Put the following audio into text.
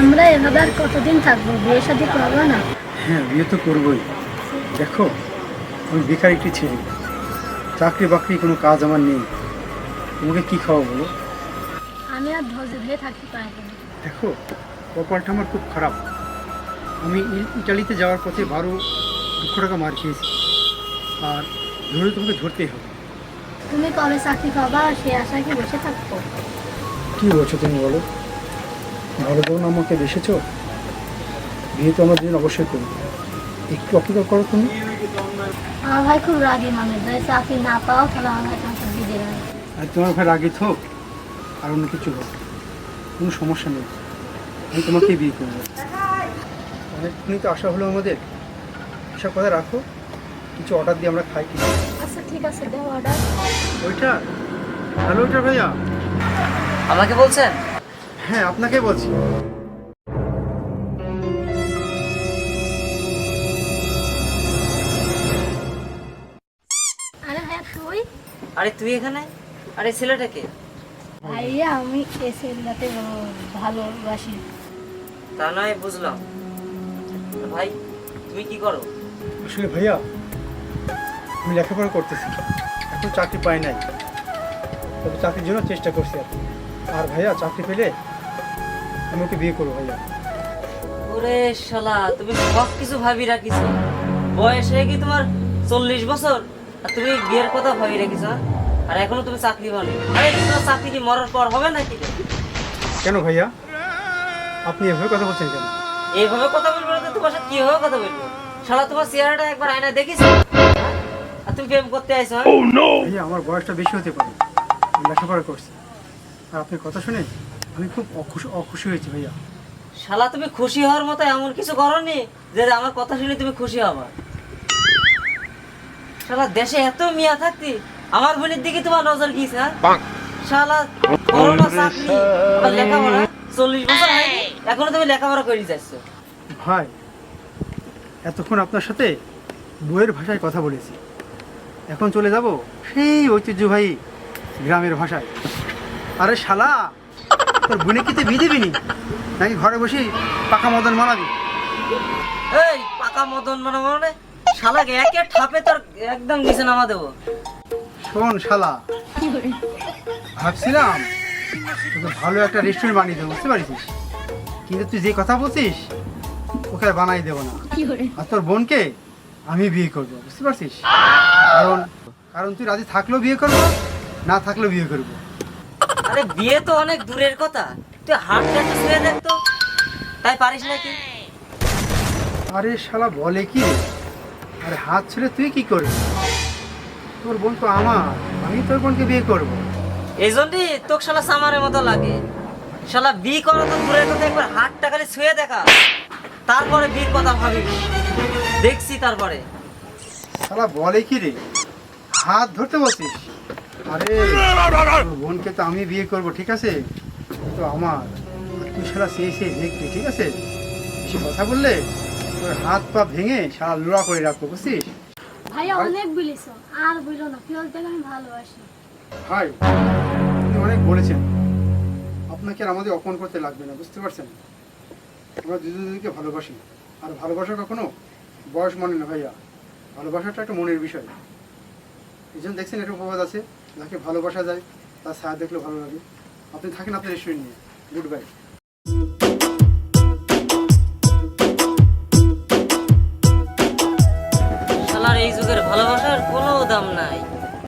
আমরা এভাবে আর কতদিন থাকব? বিয়ে শাদী করব না? হ্যাঁ বিয়ে তো করবোই। দেখো আমি বেকার একটি ছেলে। চাকরি বাকরি কোনো কাজ আমার নেই। তোমাকে কি খাওয়া বলো? আমি আর ধৈর্য ধরে থাকতে পারব না। দেখো কপালটা আমার খুব খারাপ। আমি ইটালিতে যাওয়ার পথে বারো দুঃখ টাকা মার খেয়েছি। আর ধরে তোমাকে ধরতেই হবে। তুমি কবে চাকরি পাবা? সে আশায় কি বসে থাকব? কী বলছো তুমি বলো? ভালো বোন আমাকে বেসেছ বিয়ে তো আমার দিন অবশ্যই করব। একটু অপেক্ষা করো তুমি। আমার ভাই খুব রাগী মানুষ। যদি চাকরি না পাও তাহলে আমার ভাই তোমাকে দিয়ে দেবে না। আর তোমার ভাই রাগে হোক আর অন্য কিছু হোক কোনো সমস্যা নেই। আমি তোমাকেই বিয়ে করব। অনেকক্ষণই তো আশা হলো আমাদের। এসব কথা রাখো। কিছু অর্ডার দিয়ে আমরা খাই কিছু আচ্ছা ঠিক আছে দেবো অর্ডার ওইটা। হ্যালো ওইটা ভাইয়া। আমাকে বলছেন? হ্যাঁ আপনাকে বলছি। আরে ভাইয়া তুই? আরে তুই এখানে? আরে ছেলেটাকে ভাইয়া আমি এসে রাতে ভালোবাসি? তা নয় বুঝলাম। ভাই তুমি কি করো? আসলে ভাইয়া আমি লেখাপড়া করতেছি। এখন চাকরি পাই নাই। তবে চাকরির জন্য চেষ্টা করছি আর কি। আর ভাইয়া চাকরি পেলে আমি ওকে বিয়ে করব ভাইয়া। ওরে শালা তুমি সব কিছু ভাবি রাখিস বয়স হয়ে কি তোমার চল্লিশ বছর আর তুমি বিয়ের কথা ভাবি রাখিস হ্যাঁ? আর এখনও তুমি চাকরি আরে তোমার চাকরি কি মরার পর হবে নাকি? কেন ভাইয়া? আপনি এভাবে কথা বলছেন কেন? এইভাবে কথা বলব না তোমার সাথে কীভাবে কথা বলব? শালা তোমার চেহারাটা একবার আয়না দেখিস আর তুমি প্রেম করতে আইছো হ্যাঁ? ভাইয়া আমার বয়সটা বেশি হতে পারে। লেখাপড়া করছি। আর আপনার কথা শুনে আমি খুব অখুশি অখুশি হয়েছি ভাইয়া। শালা তুমি খুশি হওয়ার মতো এমন কিছু করনি যে আমার কথা শুনে তুমি খুশি হবা। শালা দেশে এত মিয়া থাকতি আমার বোনের দিকে তোমার নজর গিয়েছে হ্যাঁ? শালা করোনা চাকরি আবার লেখাপড়া চল্লিশ বছর হয়নি এখনও তুমি লেখাপড়া করে যাচ্ছ। ভাই এতক্ষণ আপনার সাথে বইয়ের ভাষায় কথা বলেছি। এখন চলে যাব সেই ঐতিহ্যবাহী গ্রামের ভাষায়। আরে শালা তোর বোনে কি তুই বিয়ে দিবি নি? নাকি ঘরে বসে পাকা মদন মানাবি এই পাকা মদন মানে মানে? শালাকে একে ঠাপে তোর একদম নিচে নামা দেবো। শোন শালা ভাবছিলাম তোকে ভালো একটা রেস্টুরেন্ট বানিয়ে দেবো বুঝতে পারিস কিন্তু তুই যে কথা বলছিস ওকে আর বানাই দেবো না। কি করে? আর তোর বোনকে আমি বিয়ে করব বুঝতে পারছিস? কারণ কারণ তুই রাজি থাকলেও বিয়ে করব না থাকলেও বিয়ে করব। আরে বিয়ে তো অনেক দূরের কথা। তুই হাতটা তো ছুঁয়ে দেখতো তাই পারিস নাকি? আরে শালা বলে কি? আরে হাত ছেড়ে তুই কি করবি? তোর বোন তো আমার আমি তোর বোনকে বিয়ে করব। এই জন্যই তোকে শালা সামারের মতো লাগে। শালা বি করা তো দূরের কথা একবার হাতটা খালি ছুঁয়ে দেখা। তারপরে বিয়ের কথা ভাবিবি দেখছি তারপরে। শালা বলে কি রে? হাত ধরতে বলছিস আরে তোর বোনকে তো আমি বিয়ে করব ঠিক আছে? তো আমার তুই শালা সেই সেই দেখবি ঠিক আছে? বেশি কথা বললে তোর হাত পা ভেঙে শালা লোড়া করে রাখব বুঝছিস? ভাইয়া অনেক বলিস আর বইলো না কেউ থেকে আমি ভালোবাসি। ভাই আপনি অনেক বলেছেন। আপনাকে আর আমাদের অপমান করতে লাগবে না বুঝতে পারছেন? আমরা দুজন দুজনকে ভালোবাসি। আর ভালোবাসা কখনো বয়স মানে না ভাইয়া। ভালোবাসাটা একটা মনের বিষয়। এই জন্য দেখছেন একটা উপবাদ আছে, যাকে ভালোবাসা যায়, তার ছায়া দেখলে ভালো লাগে। আপনি থাকেন আপনার রেস্টুরেন্ট নিয়ে। Good bye